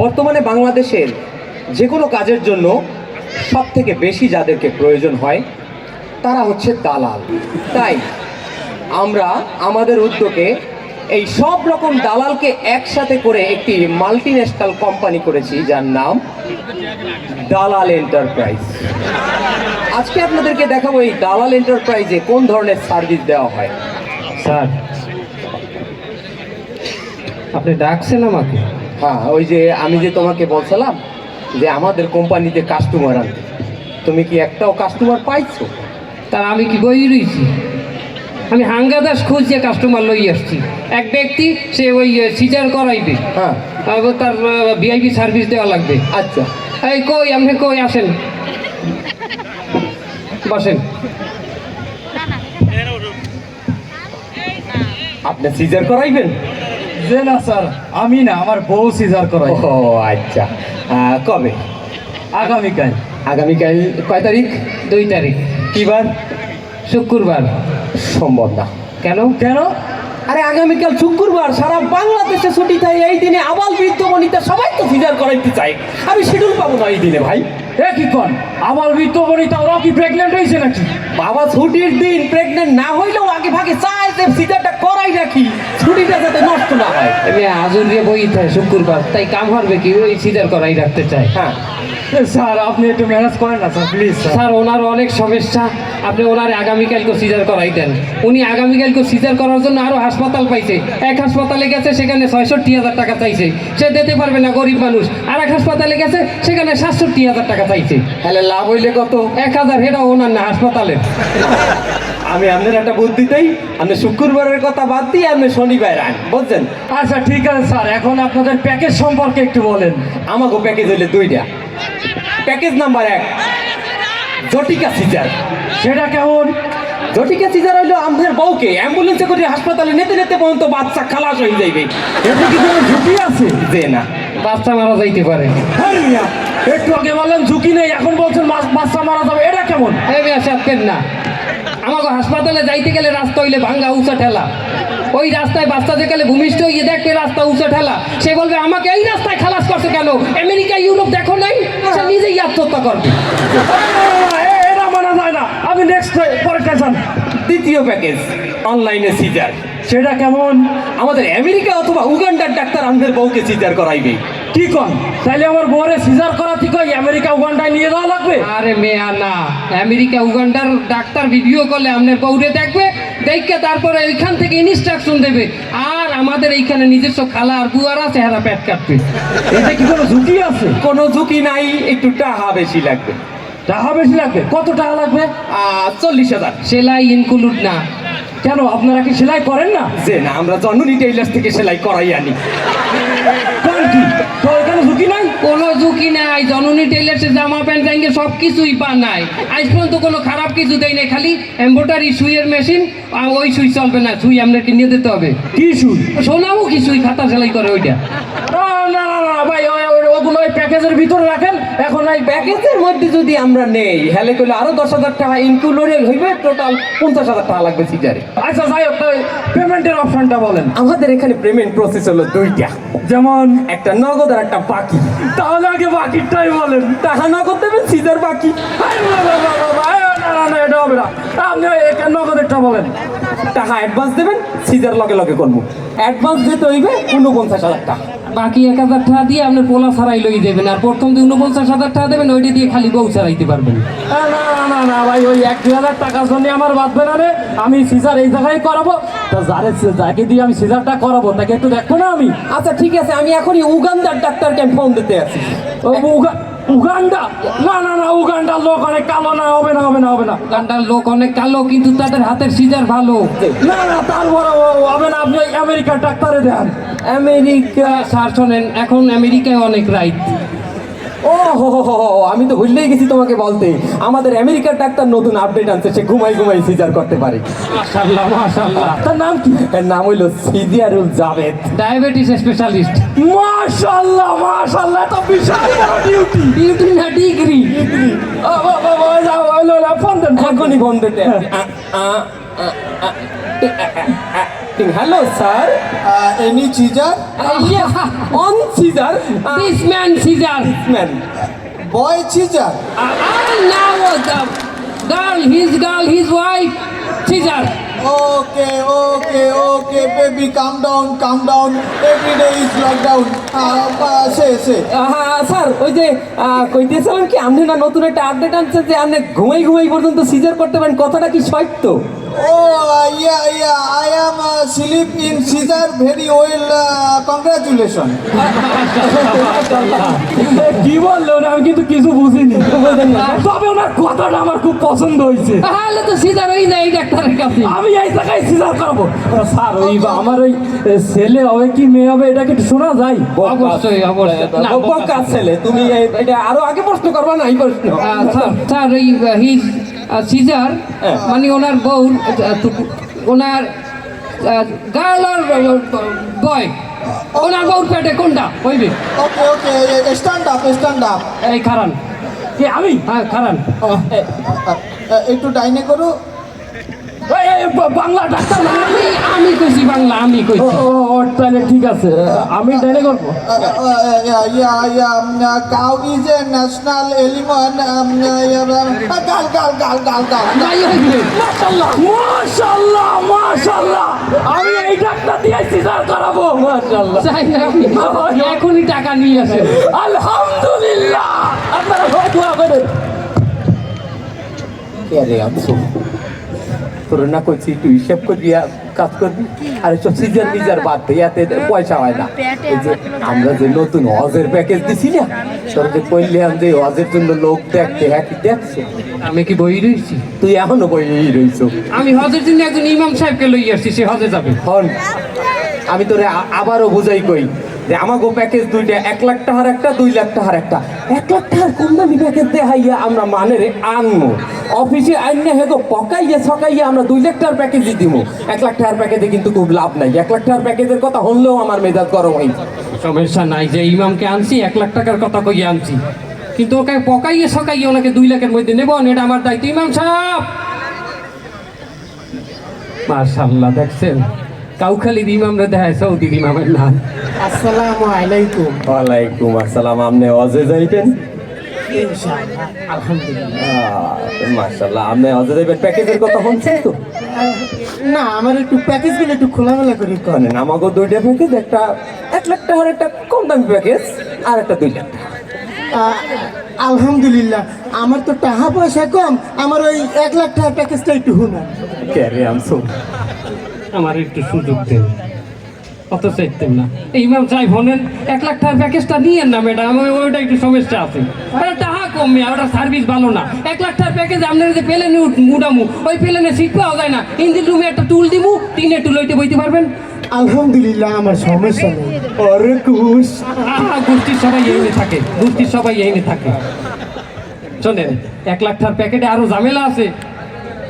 বর্তমানে বাংলাদেশের যে কোনো কাজের জন্য সব থেকে বেশি যাদেরকে প্রয়োজন হয়, তারা হচ্ছে দালাল। তাই আমরা আমাদের উদ্যোগে এই সব রকম দালালকে একসাথে করে একটি মাল্টি ন্যাশনাল কোম্পানি করেছি, যার নাম দালাল এন্টারপ্রাইজ। আজকে আপনাদেরকে দেখাবো এই দালাল এন্টারপ্রাইজে কোন ধরনের সার্ভিস দেওয়া হয়। স্যার, আপনি ডাকছেন আমাকে? হ্যাঁ ওই যে আমি যে তোমাকে বলছিলাম যে আমাদের কোম্পানিতে কাস্টমার আনতে। তুমি কি একটাও কাস্টমার পাইছো? তার আমি কি বই রয়েছি? আমি হাঙ্গা দাস খুঁজছে কাস্টমার লই আসছি। এক ব্যক্তি সে ওই সিজার করাইবে। হ্যাঁ। তার ভিআইপি সার্ভিস দেওয়া লাগবে। আচ্ছা। এই কই আপনি কই আসেন। বসেন। আপনি সিজার করাইবেন? যে না স্যার আমি না আমার বউ সিজার করাই ও আচ্ছা। কবে? আগামীকাল। আগামীকাল কয় তারিখ? দুই তারিখ। কি বার শুক্রবার। সম্ভব না। কেন? কেন? আরে আগামীকাল শুক্রবার সারা বাংলাদেশে ছুটি থাকে এই দিনে আবাল বৃদ্ধ বনিতা সবাই তো সিজার করাইতে চাই আমি শিডিউল পাবো না এই দিনে ভাই। এ কি কন? আমার মৃত্যু বনিতা ওরাও কি প্রেগনেন্ট হয়েছে নাকি? বাবা ছুটির দিন প্রেগনেন্ট না হইলেও আগে ভাগে চাই সিজারটা করাই রাখি ছুটিটা যাতে নষ্ট না হয়। আমি আজুরিয়ে বই থাকে শুক্রবার তাই কাম হারবে কি? ওই সিজার করাই রাখতে চাই। হ্যাঁ। স্যার আপনি একটু ম্যানেজ করেন না স্যার প্লিজ স্যার। ওনার অনেক সমস্যা। আপনি ওনার আগামীকালকে সিজার করাই দেন উনি আগামীকালকে সিজার করার জন্য আরও হাসপাতাল পাইছে। এক হাসপাতালে গেছে সেখানে ছয়ষট্টি হাজার টাকা চাইছে। সে দিতে পারবে না গরিব মানুষ। আর এক হাসপাতালে গেছে সেখানে সাতষট্টি হাজার টাকা চাইছে। তাহলে লাভ হইলে কত? এক হাজার হেটা ওনার না হাসপাতালে। আমি আপনার একটা বুদ্ধি বুদ্ধিতেই আপনি শুক্রবারের কথা বাদ দিয়ে আপনি শনিবার আন বুঝছেন? আচ্ছা ঠিক আছে স্যার। এখন আপনাদের প্যাকেজ সম্পর্কে একটু বলেন। আমাকে প্যাকেজ হইলে দুইটা। প্যাকেজ নাম্বার এক জটিকা সিজার। সেটা কেমন? জটিকা সিজার হইল আমাদের বউকে অ্যাম্বুলেন্সে করে হাসপাতালে নেতে নেতে পর্যন্ত বাচ্চা খালাস হয়ে যাইবে। এতে কি কোনো ঝুঁকি আছে? যে না বাচ্চা মারা যাইতে পারে। হ্যাঁ একটু আগে বললেন ঝুঁকি নেই এখন বলছেন বাচ্চা মারা যাবে এটা কেমন? মেয়ে সাথেন না। আমাকে হাসপাতালে যাইতে গেলে রাস্তা হইলে ভাঙ্গা উঁচা ঠেলা। ওই রাস্তায় বাচ্চাতে গেলে ভূমিষ্ঠ হয়ে দেখবে রাস্তা উঁচা ঠেলা। সে বলবে, আমাকে এই রাস্তায় খালাস করছে কেন? আমেরিকা, ইউরোপ দেখো নাই? নিজেই আত্মহত্যা করবে। এ- এটা মানা যায় না। আমি নেক্সট পরেরটা দ্বিতীয় প্যাকেজ অনলাইনে সিজার সেটা কেমন? আমাদের আমেরিকা অথবা উগান্ডার ডাক্তার আমাদের বউকে সিজার করাইবে। কি কন? তাইলে আমার বরে সিজার করা করাতে কই আমেরিকা উগান্ডায় নিয়ে যাওয়া লাগবে? আরে মেয়া না আমেরিকা উগান্ডার ডাক্তার ভিডিও করলে আপনার বউরে দেখবে দেখকে তারপরে ওইখান থেকে ইনস্ট্রাকশন দেবে। আর আমাদের এইখানে নিজস্ব খালা আর বুয়ারা চেহারা পেট কাটবে। এতে কি কোনো ঝুঁকি আছে? কোনো ঝুঁকি নাই একটু টাকা বেশি লাগবে। টাকা বেশি লাগবে? কত টাকা লাগবে? চল্লিশ হাজার। সেলাই ইনক্লুড না। কেন আপনারা কি সেলাই করেন না? যে না আমরা জন্মনি টেইলার্স থেকে সেলাই করাই আনি। কোন কি? তো এখানে ঝুঁকি নাই? কোনো ঝুঁকি নাই জননী টেইলার্সের জামা প্যান্ট সব কিছুই পা নাই আজ পর্যন্ত কোনো খারাপ কিছু দেয় নাই খালি এম্বোটারি সুইয়ের মেশিন ওই সুই চলবে না সুই আপনাকে নিয়ে দিতে হবে। কি শুন সোনামও কি সুই খাতা সেলাই করে ওইটা। না ওই- ওই- প্যাকেজের ভিতরে রাখেন এখন এই প্যাকেজের মধ্যে যদি আমরা নেই হেলে করলে আরও দশ হাজার টাকা ইনক্লুডেড হইবে টোটাল পঞ্চাশ হাজার টাকা লাগবে সিজারে আচ্ছা যাই হোক পেমেন্টের অপশনটা বলেন আমাদের এখানে পেমেন্ট প্রসেস হলো দুইটা যেমন একটা নগদ আর একটা বাকি তাহলে আগে বাকিটাই বলেন টাকা নগদ দেবেন সিজার বাকি না না না এটা হবে না আপনি নগদেরটা বলেন টাকা অ্যাডভান্স দেবেন সিজার লগে লগে করব। অ্যাডভান্স দিতে হইবে উনপঞ্চাশ হাজার টাকা। বাকি এক হাজার টাকা দিয়ে আপনার পোলা ছাড়াই লই দেবেন আর প্রথম দিয়ে উনপঞ্চাশ হাজার টাকা দেবেন ওইটা দিয়ে খালি বউ ছাড়াইতে পারবেন। না না না না ভাই ওই এক দুই হাজার টাকার জন্য আমার বাঁধবে না রে। আমি সিজার এই জায়গায় করাবো। তা যারে যাকে দিয়ে আমি সিজারটা করাবো তাকে একটু দেখব না আমি? আচ্ছা ঠিক আছে আমি এখনই উগান্দার ডাক্তারকে ফোন দিতে আছি ও, উগা- উগান্ডা? না না না উগান্ডার লোক অনেক কালো না হবে না হবে না হবে না। গান্ডার লোক অনেক কালো কিন্তু তাদের হাতের সিজার ভালো। না না তারপরে হবে না আপনি আমেরিকার ডাক্তারে দেন আমেরিকা স্যার শোনেন এখন আমেরিকায় অনেক রাইট। ও হো হো আমি তো ভুললেই গেছি তোমাকে বলতে আমাদের আমেরিকার ডাক্তার নতুন আপডেট আনছে সে ঘুমাই ঘুমাই সিজার করতে পারে তার নাম কি এর নাম হইল সিজিয়ারুল জাভেদ ডায়াবেটিস স্পেশালিস্ট মাশাল্লাহ মাশাল্লাহ তো বিশাল ডিউটি ডিউটি না ডিগ্রি ফোন দেন ফোন দেন। এখনই ফোন দিতে আছি। আ, আ, hello sir Uh, any teacher? Yes on Caesar this man Caesar man Boy teacher? and now the girl his girl his wife Caesar Okay, okay, okay, baby, calm down, calm down. Every day is lockdown. Uh, uh, say, say. হ্যাঁ sir ওই যে কইতেছিলাম কি আপনি না নতুন একটা update আনছেন যে আপনি ঘুমাই ঘুমাই পর্যন্ত সিজার করতে পারেন কথাটা কি সত্য Oh, yeah, yeah, I am uh, sleep in Caesar. Very well. Uh, congratulations. কি বলল না আমি কিন্তু কিছু বুঝিনি। তবে ওনার কথাটা আমার খুব পছন্দ হয়েছে। তাহলে তো সিজার হয়ে যায় ডাক্তারের কাছে। আমি এই জায়গায় সিজার করব। স্যার ওই আমার ওই ছেলে হবে কি মেয়ে হবে এটা কি একটু শোনা যায়। অবশ্যই ছেলে তুমি এটা আরও আগে প্রশ্ন করবা না এই প্রশ্ন। স্যার স্যার হিজ সিজার মানে ওনার বউ ওনার গার্ল আর বয় ওনার বউর পেটে কোনটা? বলবি। স্ট্যান্ড stand up, stand এই খারান। কে আমি? হ্যাঁ খারান। একটু ডাইনে করো। বাংলা ডাক্তার আমি আমি কইছি বাংলা আমি কইছি। ও, তাহলে ঠিক আছে। আমি ডাইনে করব? uh, yeah, um, uh, gal, gal, gal, gal, gal. নাই হইবে মাশাল্লাহ মাশাল্লাহ মাশাল্লাহ আমি এই ডাক্তার দিয়ে সিজার করাবো। মাশাল্লাহ চাই না আপনি এখনই টাকা নিয়ে আসেন। আলহামদুলিল্লাহ। আপনারা সবাই দোয়া করেন। আরে আনছো তোর না কইছি তুই হিসেব করবি কাজ করবি। আর সব সিজার মিজার বাদ দে পয়সা হয় না। এই যে আমরা যে নতুন হজের প্যাকেজ দিছি না তোর যে কইলাম যে হজের জন্য লোক দেখতে হ্যাঁ কি দেখছে? আমি কি বই রয়েছি? তুই এখনও বই রইছ। আমি হজের জন্য একজন ইমাম সাহেবকে লই আসছি সে হজে যাবে। হন আমি তোরে আবারও বুঝাই কই যে আমাকে প্যাকেজ দুইটা, এক লাখ টাকার একটা, দুই লাখ টাকার একটা। এক লাখ টাকার কম দামি প্যাকেজ দেখাইয়া আমরা মানে রে আনব অফিসে আইনে হেগো পকাইয়া সকাইয়া আমরা দুই লাখ টাকার প্যাকেজই দিব এক লাখ টাকার প্যাকেজে কিন্তু খুব লাভ নাই। এক লাখ টাকার প্যাকেজের কথা হলেও আমার মেজাজ গরম হয়েছে সমস্যা নাই, যে ইমামকে আনছি, এক লাখ টাকার কথা কইয়ে আনছি। কিন্তু ওকে পকাইয়ে সকাইয়ে ওনাকে দুই লাখের মধ্যে নেব এটা আমার দায়িত্ব। ইমাম সাহেব! মার্শাল্লাহ দেখছেন? কাউখালির ইমামরা দেখায় সৌদির ইমামের নাম। আসসালামু আলাইকুম। ওয়ালাইকুম আসসালাম আপনি অজে যাইবেন? আলহামদুলিল্লাহ। আপনি অজে যাইবেন? প্যাকেজের কথা শুনছেন তো? না আমার একটু প্যাকেজগুলো একটু খোলামেলা করে আমাকে দুইটা প্যাকেজ একটা এক লাখ টাকার একটা কম দামি প্যাকেজ আর একটা দুই লাখ আলহামদুলিল্লাহ আমার তো টাকা পয়সা কম আমার ওই এক লাখ টাকার প্যাকেজটা একটু হুনা ক্যারে আমার একটু সুযোগ দেন। অত চাইতেন না। ইমাম সাহেব হলেন এক লাখ টাকার প্যাকেজটা নিয়েন না ম্যাডাম ওইটা একটু সমস্যা আছে। ওটা টাকা কমে ওটা সার্ভিস ভালো না। এক লাখ টাকার প্যাকেজ আপনার যে প্লেনে মুডামু ওই প্লেনে সিট পাওয়া যায় না। ইঞ্জিন রুমে একটা টুল দিমু তিনে টুল হইতে বইতে পারবেন? আলহামদুলিল্লাহ আমার সমস্যা নেই। আরে কুশ। গোষ্ঠীর সবাই এইনে থাকে গোষ্ঠীর সবাই এইনে থাকে। শোনেন এক লাখ টাকার প্যাকেটে আরও ঝামেলা আছে।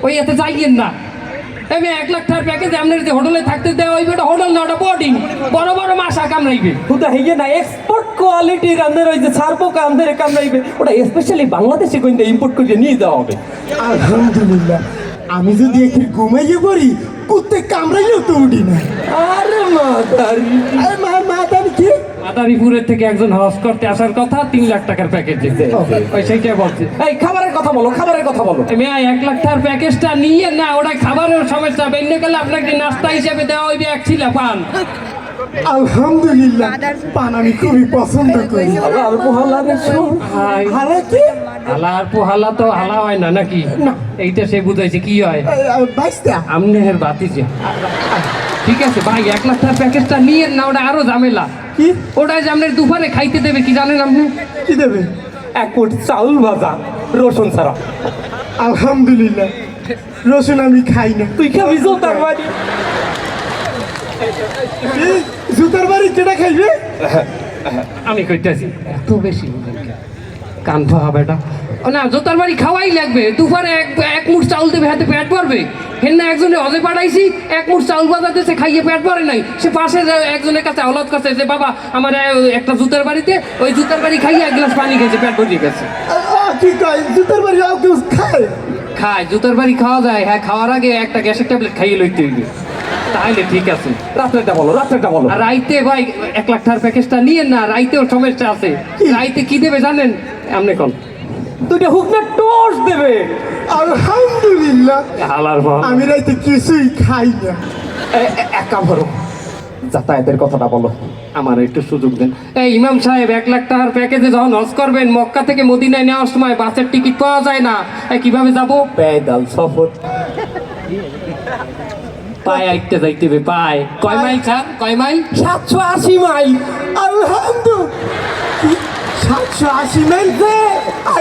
ওই এতে যাইয়েন না। আমি এক লাখ টাকার প্যাকেজ আপনার যে হোটেলে থাকতে দেওয়া হইবে ওটা হোটেল না ওটা বোর্ডিং বড় বড় মাসা কামড়াইবে। ওটা হইয়ে না এক্সপোর্ট কোয়ালিটির আমাদের ওই যে সার্বো কাম কামড়াইবে ওটা স্পেশালি বাংলাদেশে কিন্তু ইম্পোর্ট করে নিয়ে যাওয়া হবে। আলহামদুলিল্লাহ আমি যদি একটু ঘুমাইয়ে পড়ি কুত্তে কামড়াইলেও তো উঠি না। আরে আরে মা কি মাদারীপুরের থেকে একজন হজ করতে আসার কথা তিন লাখ টাকার প্যাকেজ দিতে ওই সেইটা বলছে। এই খাবারের কথা বলো খাবারের কথা বলো। মেয়া এক লাখ টাকার প্যাকেজটা নিয়ে না ওটা খাবারের সমস্যা। বেন্য গেলে আপনাকে নাস্তা হিসেবে দেওয়া হইবে এক ছিলা পান। আলহামদুলিল্লাহ পান আমি খুবই পছন্দ করি। আর পোহালা রে কি হালা আর পোহালা তো হালা হয় না নাকি? এইটা সে বুঝাইছে কি হয়? বাইশটা। আমনের বাতিছে ঠিক আছে ভাই এক লাখ টাকার প্যাকেজটা নিয়ে না ওটা আরও ঝামেলা। কি? ওটা যে আপনার দুপুরে খাইতে দেবে কি জানেন আপনি? কি দেবে? এক কোট চাউল ভাজা রসুন ছাড়া। আলহামদুলিল্লাহ। রসুন আমি খাই না। তুই খাবি জোতার বাড়ি। জুতার বাড়ি কেটা খাইবে? আমি কইতেছি এত বেশি কেন? কান ফাহা বেটা না জোতার বাড়ি খাওয়াই লাগবে। দুপুরে এক এক মুঠ চাউল দেবে হাতে পেট ভরবে। হেন না একজনে হজে পাঠাইছি এক মুঠ চাউল বাজাতে সে খাইয়ে পেট ভরে নাই। সে পাশে একজনের কাছে হলত কাছে যে বাবা আমার একটা জুতার বাড়িতে। ওই জুতার বাড়ি খাইয়ে এক গ্লাস পানি খেয়েছে পেট ভরিয়ে গেছে। কি কয়? জুতার বাড়ি কেউ খায়? খায় জুতোর বাড়ি খাওয়া যায়। হ্যাঁ খাওয়ার আগে একটা গ্যাসের ট্যাবলেট খাইয়ে লইতে হইবে। তাহলে ঠিক আছে। রাত্রেটা বলো রাত্রেটা বলো। আর রাইতে ভাই এক লাখ টাকার প্যাকেজটা নিয়ে না রাইতেও সমস্যা আছে। রাইতে কি দেবে জানেন? আপনি কোন। দুইটা হুকনা টোস দেবে। আলহামদুলিল্লাহ। হালার ভাব আমি রাইতে কিছুই খাই না। এক কাম করো যাতায়াতের কথাটা বলো। আমার একটু সুযোগ দেন। এই ইমাম সাহেব এক লাখ টাকার প্যাকেজে যখন হজ করবেন মক্কা থেকে মদিনায় নেওয়ার সময় বাসের টিকিট পাওয়া যায় না। কীভাবে যাব? পেদাল সফর। পায়ে আইতে যাইতে হবে পায়। কয় মাইল স্যার? কয় মাইল? সাতশো আশি মাইল। আলহামদুলিল্লাহ সাতশো আশি মাইল দে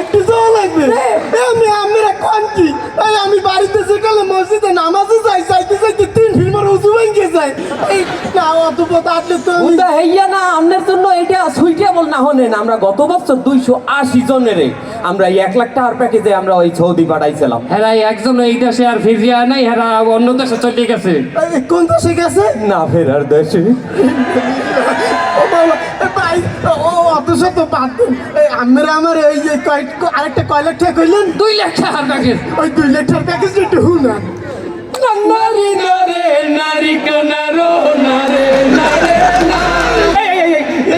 একটু যাওয়া লাগবে। এ, আমি আমরা কোন কি? এই আমি বাড়িতে যেকালে মসজিদে নামাজে যাই যাইতে যাইতে তিন ফিল্মার উজু ভেঙে যায়। এই না অত পথ আসলে তো হইয়া না আমনের জন্য এটা সুইটেবল না আমরা গত বছর দুইশো আশি জনের আমরা এক লাখ টাকার প্যাকেজে আমরা ওই সৌদি পাঠাইছিলাম। হেরা একজন এই দেশে আর ফিজিয়া নাই হেরা অন্য দেশে চলে গেছে। এই, কোন দেশে গেছে? না ফেরার দেশে। ভাই ও অথচ তো বাদ আমরা আমার এই যে আরেকটা কয় লাখ টাকা কইলেন দুই লাখ টাকার প্যাকেজ ওই দুই লাখ টাকার প্যাকেজটা একটু না। নারী নারে নারী কানারো নারে নারে।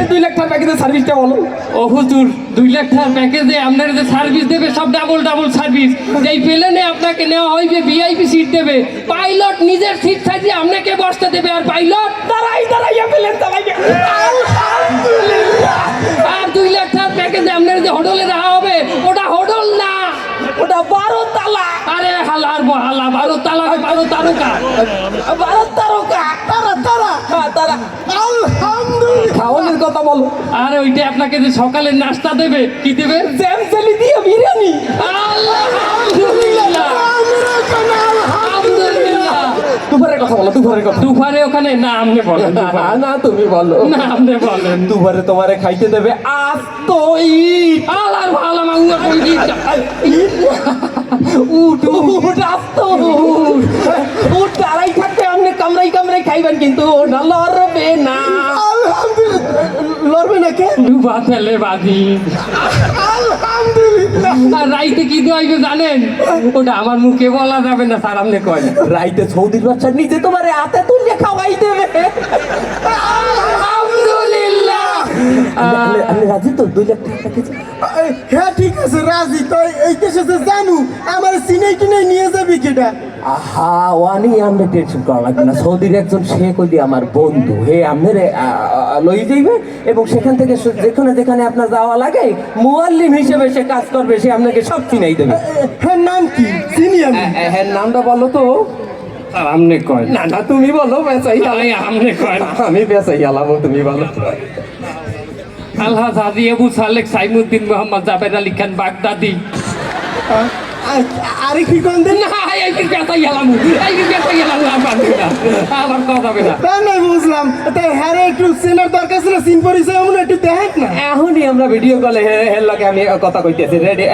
দুই লাখ টাকা প্যাকেজের সার্ভিসটা বলো। ও হুজুর দুই লাখ টাকার প্যাকেজে আপনার যে সার্ভিস দেবে সব ডাবল ডাবল সার্ভিস যেই প্লেনে আপনাকে নেওয়া হইবে ভিআইপি সিট দেবে। পাইলট নিজের সিট সাজিয়ে আপনাকে বসতে দেবে। আর পাইলট দাঁড়াই দাঁড়াইয়া পেলেন দাঁড়াইয়া আর দুই লাখ টাকার প্যাকেজে আপনার যে হোটেলে রাখা হবে ওটা হোটেল না। ওটা বারো তালা আরে হালার হালা বারো তালা বারো তারকা। বারো তারা হ্যাঁ, খাওয়ানোর কথা বলো আরে ওইটা আপনাকে যে সকালে নাস্তা দেবে কি দেবে জ্যাম দিয়ে বিরিয়ানি দুপুরের কথা বলো দুপুরের কথা দুপুরে ওখানে না আপনি বলেন না না তুমি বলো না আপনি বলেন দুবারে তোমারে খাইতে দেবে আজ তো ঈদ আলার ভালো মাঙ্গা কই দিচ্ছা উঠ উঠ আজ তো উঠ উঠ দাঁড়াই থাকবে আপনি কামড়াই কিন্তু ওটা লড়বে না। আলহামদুলিল্লাহ। লড়বে না কে? ডুবা তেলে বাজি আলহামদুলিল্লাহ। আর রাইতে কি দেওয়াইবে জানেন? ওটা আমার মুখে বলা যাবে না স্যার আপনি কয়। রাইতে সৌদির বাচ্চা নিজে তোমারে হাতে তুলে খাওয়াই দেবে। আলহামদুলিল্লাহ। আপনি- আপনি রাজি তো? দুই লাখ টাকা হ্যাঁ ঠিক আছে রাজি। তো এই দেশে জানু আমার সিনে কিনে নিয়ে যাবি কেটা আহা ওয়ানি আমনে টেনশন করা লাগবে না। সৌদির একজন শেখ হইলি আমার বন্ধু। হে আমনে লই যাইবে এবং সেখান থেকে যেখানে যেখানে আপনার যাওয়া লাগে মুয়াল্লিম হিসেবে সে কাজ করবে সে আপনাকে সব চিনাই দেবে। হ্যাঁ নাম কি? চিনি আমি। হ্যাঁ নামটা বলো তো। আপনি কয়? না না তুমি বলো বেচাই আপনি কয়? আমি বেচাই আলামো তুমি বলো। আলহাজ হাজি আবু সালেক সাইমুদ্দিন মোহাম্মদ জাবের আলী খান বাগদাদি। আরে কি কোন দিন? না এই কি কথা গেলাম এই কি কথা গেলাম আমার না আমার কথা না। তা নাই বুঝলাম। তাই হ্যাঁ রে, একটু চেনার দরকার ছিল সিন পরিচয় এমন একটু দেখেন না। এখনই আমরা ভিডিও কলে হের লাগে আমি কথা কইতেছি রেডি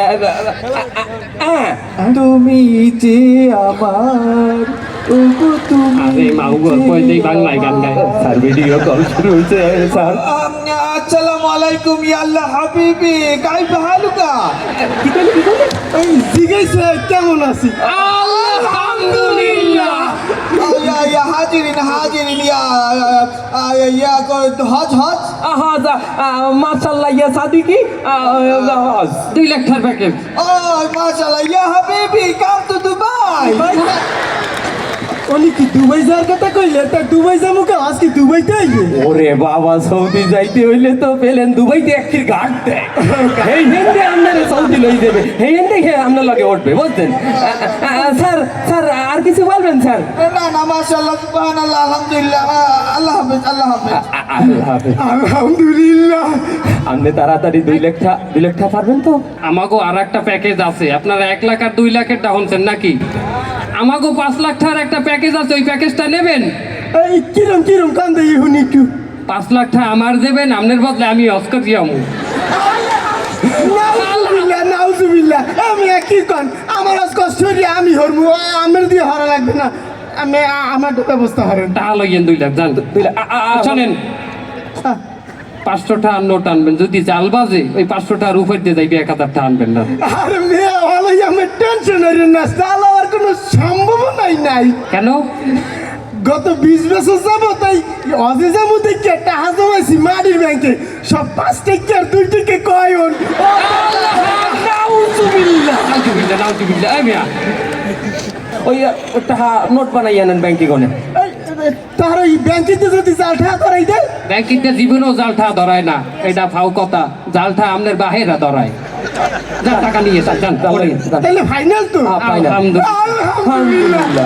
তুমি যে আমার তুমি আরে মাউগো কই দেই বাংলায় গান গায়। স্যার ভিডিও কল শুরু হয়েছে স্যার। আসসালামু আলাইকুম ইয়া আল্লাহ হাবিবি। কাইফ হালুকা। এই জিজ্ঞেস কেমন আছি? আলহামদুলিল্লাহ। ইয়া ইয়া হাজিরিন হাজিরিন ইয়া ইয়া ইয়া হজ হজ? মাশাআল্লাহ ইয়া সাদিকি আহ, দুই লাখ টাকার package Oh, mashallah, ya habibi, come to Dubai. উনি কি দুবাই যাওয়ার কথা কইলে তা দুবাই যাব কে আজকে দুবাইতে আইবে। ওরে বাবা সৌদি যাইতে হইলে তো পেলেন দুবাইতে একটির ঘাট দেয়। এই হেন্দে আপনার সৌদি লই দেবে এই হেন্দে খেয়ে আপনার লগে উঠবে বুঝছেন? স্যার স্যার আর কিছু বলবেন স্যার? না না মাশাআল্লাহ সুবহানাল্লাহ আলহামদুলিল্লাহ আল্লাহ হাফেজ আল্লাহ হাফেজ। আল্লাহ হাফেজ। আলহামদুলিল্লাহ। আপনি তাড়াতাড়ি দুই লাখ দুই লাখ টাকা পারবেন তো? আমাকেও আর একটা প্যাকেজ আছে। আপনারা এক লাখ আর দুই লাখের শুনছেন নাকি? আমাকেও পাঁচ লাখ টাকার একটা প্যাকেজ আছে ওই প্যাকেজটা নেবেন? এই কিরম কিরম কান্দে ইহুন একটু? পাঁচ লাখ টাকা আমার দেবেন আপনার বদলে আমি অস্কার যাব নাউজুবিল্লাহ আমি কি কন? আমার আজ কষ্ট আমি হরমু আমার দিয়ে হরা লাগবে না। আমি আমার ব্যবস্থা হরেন। লইয়েন দুই লাখ জান দুই লাখ। আ- শোনেন। পাঁচশো টাকার নোট আনবেন যদি জাল বাজে ওই পাঁচশো টাকার উপর দিয়ে যাইবে এক হাজার টাকা আনবেন না। আরে মেয়ে ভালোই আমার টেনশন হইল না। চালাবার কোনো সম্ভাবনাই নাই। কেন? গত বিশ বছর যাব তাই অজিজা মধ্যে টাকা জমাইছি মাটির ব্যাংকে? সব পাঁচ দুই টেকে কয়ন নাউজুবিল্লাহ নাউজুবিল্লাহ নাউজুবিল্লাহ। এই ওই টাকা নোট বানাই আনেন ব্যাংকে গনে। তার ওই ব্যাংকিতে যদি জাল টাকা করাই দেয়? ব্যাংকিতে জীবনেও জালঠা ধরায় না এটা ফাও কথা। জালঠা আমনের বাহিরা ধরায়। টাকা নিয়ে যান তাহলে- ফাইনাল তো। আলহামদুলিল্লাহ আলহামদুলিল্লাহ।